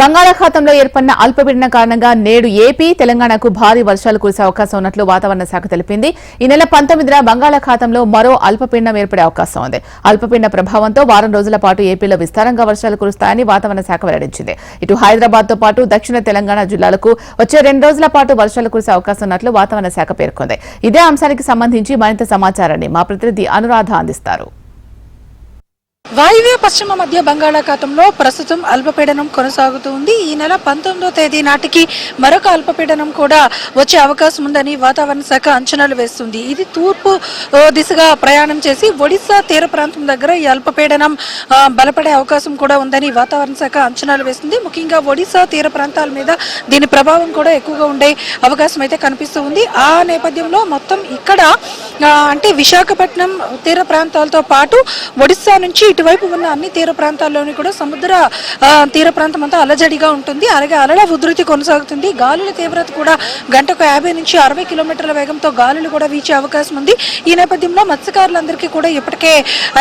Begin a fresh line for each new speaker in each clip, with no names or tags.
బంగాళాఖాతంలో ఏర్పడిన అల్పపీడన కారణంగా నేడు ఏపీ తెలంగాణకు భారీ వర్షాలు కురిసే అవకాశం ఉన్నట్లు వాతావరణ శాఖ తెలిపింది. ఈ నెల పంతొమ్మిదిన బంగాళాఖాతంలో మరో అల్పపీడనం ఏర్పడే అవకాశం ఉంది. అల్పపీడన ప్రభావంతో వారం రోజుల పాటు ఏపీలో విస్తారంగా వర్షాలు కురుస్తాయని వాతావరణ శాఖ వెల్లడించింది. ఇటు హైదరాబాద్తో పాటు దక్షిణ తెలంగాణ జిల్లాలకు వచ్చే రెండు రోజుల పాటు వర్షాలు కురిసే అవకాశం ఉన్నట్లు వాతావరణ శాఖ పేర్కొంది. ఇదే అంశానికి సంబంధించి మరింత సమాచారాన్ని మా ప్రతినిధి అనురాధ అందిస్తారు.
వాయువ్య పశ్చిమ మధ్య బంగాళాఖాతంలో ప్రస్తుతం అల్పపీడనం కొనసాగుతూ ఉంది. ఈ నెల పంతొమ్మిదో తేదీ నాటికి మరొక అల్పపీడనం కూడా వచ్చే అవకాశం ఉందని వాతావరణ శాఖ అంచనాలు వేస్తుంది. ఇది తూర్పు దిశగా ప్రయాణం చేసి ఒడిశా తీర ప్రాంతం దగ్గర ఈ అల్పపీడనం బలపడే అవకాశం కూడా ఉందని వాతావరణ శాఖ అంచనాలు వేస్తుంది. ముఖ్యంగా ఒడిశా తీర ప్రాంతాల మీద దీని ప్రభావం కూడా ఎక్కువగా ఉండే అవకాశం అయితే కనిపిస్తూ ఉంది. ఆ నేపథ్యంలో మొత్తం ఇక్కడ అంటే విశాఖపట్నం తీర ప్రాంతాలతో పాటు ఒడిస్సా నుంచి ఇటువైపు ఉన్న అన్ని తీర ప్రాంతాల్లోని కూడా సముద్ర ఆ, తీర ప్రాంతం అంతా అలజడిగా ఉంటుంది. అలాగే అలల ఉధృతి కొనసాగుతుంది. గాలుల తీవ్రత కూడా గంట గంటకు యాభై నుంచి అరవై కిలోమీటర్ల వేగంతో గాలులు కూడా వీచే అవకాశం ఉంది. ఈ నేపథ్యంలో మత్స్యకారులందరికీ కూడా ఇప్పటికే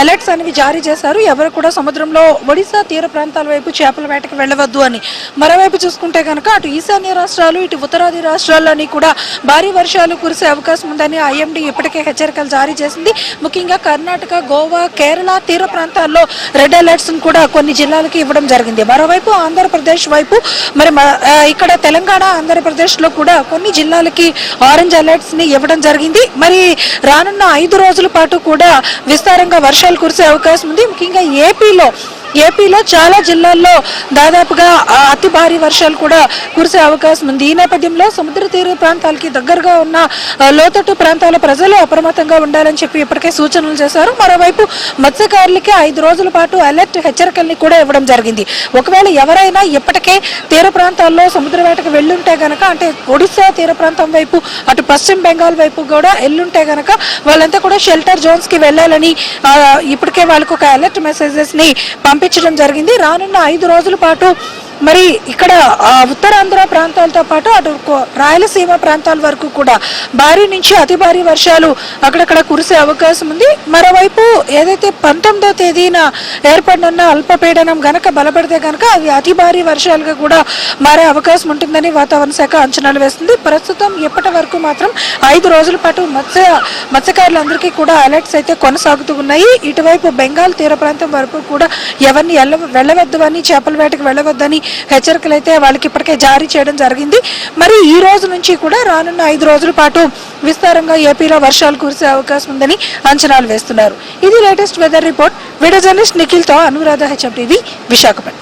అలర్ట్స్ అనేవి జారీ చేశారు. ఎవరు కూడా సముద్రంలో ఒడిశా తీర ప్రాంతాల వైపు చేపల వేటకు వెళ్ళవద్దు అని. మరోవైపు చూసుకుంటే కనుక అటు ఈశాన్య రాష్ట్రాలు ఇటు ఉత్తరాది రాష్ట్రాల్లోని కూడా భారీ వర్షాలు కురిసే అవకాశం ఉందని ఐఎండీ ఇప్పటికే హెచ్చరికలు జారీ చేసింది. ముఖ్యంగా కర్ణాటక గోవా కేరళ తీర ప్రాంతాల్లో రెడ్ అలర్ట్స్ కూడా కొన్ని జిల్లాలకి ఇవ్వడం జరిగింది. మరోవైపు ఆంధ్రప్రదేశ్ వైపు మరి ఇక్కడ తెలంగాణ ఆంధ్రప్రదేశ్లో కూడా కొన్ని జిల్లా జిల్లాలకి ఆరెంజ్ అలర్ట్స్ని ఇవ్వడం జరిగింది. మరి రానున్న ఐదు రోజుల పాటు కూడా విస్తారంగా వర్షాలు కురిసే అవకాశం ఉంది. ముఖ్యంగా ఏపీలో ఏపీలో చాలా జిల్లాల్లో దాదాపుగా అతి భారీ వర్షాలు కూడా కురిసే అవకాశం ఉంది. ఈ నేపథ్యంలో సముద్ర తీర ప్రాంతాలకి దగ్గరగా ఉన్న లోతట్టు ప్రాంతాల ప్రజలు అప్రమత్తంగా ఉండాలని చెప్పి ఇప్పటికే సూచనలు చేశారు. మరోవైపు మత్స్యకారులకి ఐదు రోజుల పాటు అలర్ట్ హెచ్చరికల్ని కూడా ఇవ్వడం జరిగింది. ఒకవేళ ఎవరైనా ఇప్పటికే తీర ప్రాంతాల్లో సముద్ర వేటకు వెళ్ళుంటే గనక అంటే ఒడిశా తీర ప్రాంతం వైపు అటు పశ్చిమ బెంగాల్ వైపు కూడా వెళ్ళుంటే గనక వాళ్ళంతా కూడా షెల్టర్ జోన్స్కి వెళ్ళాలని ఇప్పటికే వాళ్ళకు ఒక అలర్ట్ మెసేజెస్ని పంపి పంపించడం జరిగింది. రానున్న ఐదు రోజుల పాటు మరి ఇక్కడ ఉత్తరాంధ్ర ప్రాంతాలతో పాటు అటు రాయలసీమ ప్రాంతాల వరకు కూడా భారీ నుంచి అతి భారీ వర్షాలు అక్కడక్కడ కురిసే అవకాశం ఉంది. మరోవైపు ఏదైతే పంతొమ్మిదో తేదీన ఏర్పడిన అల్పపీడనం గనక బలపడితే గనక అవి అతి భారీ వర్షాలుగా కూడా మారే అవకాశం ఉంటుందని వాతావరణ శాఖ అంచనాలు వేస్తుంది. ప్రస్తుతం ఇప్పటి వరకు మాత్రం ఐదు రోజుల పాటు మత్స్య మత్స్యకారులందరికీ కూడా అలర్ట్స్ అయితే కొనసాగుతూ ఉన్నాయి. ఇటువైపు బెంగాల్ తీర ప్రాంతం వరకు కూడా ఎవరిని ఎల్ల వెళ్ళవద్దు అని చేపల వేటకు వెళ్ళవద్దని హెచ్చరికలు అయితే వాళ్ళకి ఇప్పటికే జారీ చేయడం జరిగింది. మరి ఈ రోజు నుంచి కూడా రానున్న ఐదు రోజుల పాటు విస్తారంగా ఏపీలో వర్షాలు కురిసే అవకాశం ఉందని అంచనాలు వేస్తున్నారు. ఇది latest weather report. Video journalist నిఖిల్తో Anuradha HM TV Visakhapatnam.